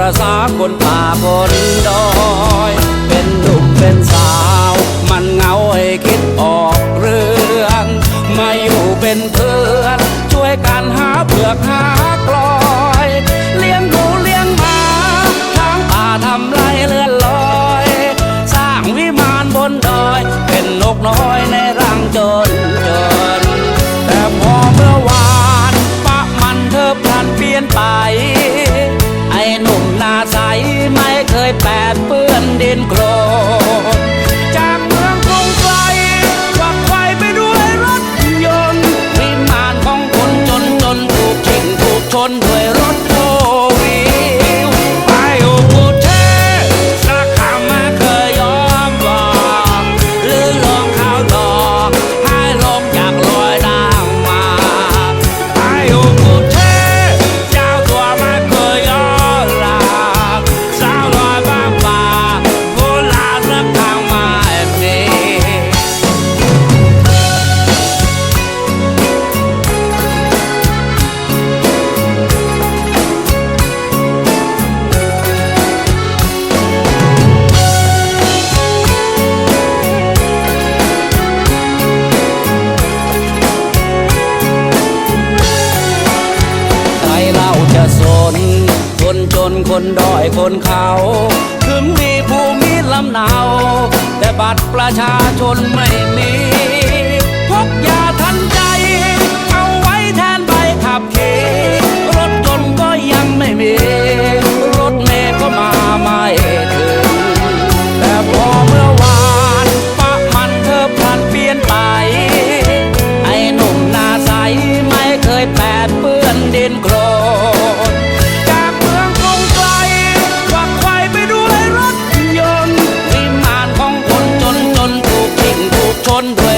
ประสาคนป่าคนดอย เป็นหนุ่มเป็นสาว มันเหงาให้คิดออกเรื่อง มาอยู่เป็นเพื่อน ช่วยกันหาเผือกหากลอย เลี้ยงดูเลี้ยงหมาทางป่าทำไรเลื่อนลอย สร้างวิมานบนดอย เป็นนกน้อยในรังจนจน แต่พอเมื่อวานปะมันเธอพลันเปลี่ยนไป ยแปดเปื้อนดินโคลน คนดอยคนเขา ถึงมีภูมิลำเนา แต่บัตรประชาชนไม่มีพกยาทันใจ เอาไว้แทนใบขับขี่รถยนต์ก็ยังไม่มี รถเมล์ก็มาไม่ถึง แต่พอเมื่อวานปะมันเธอพลันเปลี่ยนไป ไอ้หนุ่มหน้าใสไม่เคยแปดเปื้อนดินโคร con.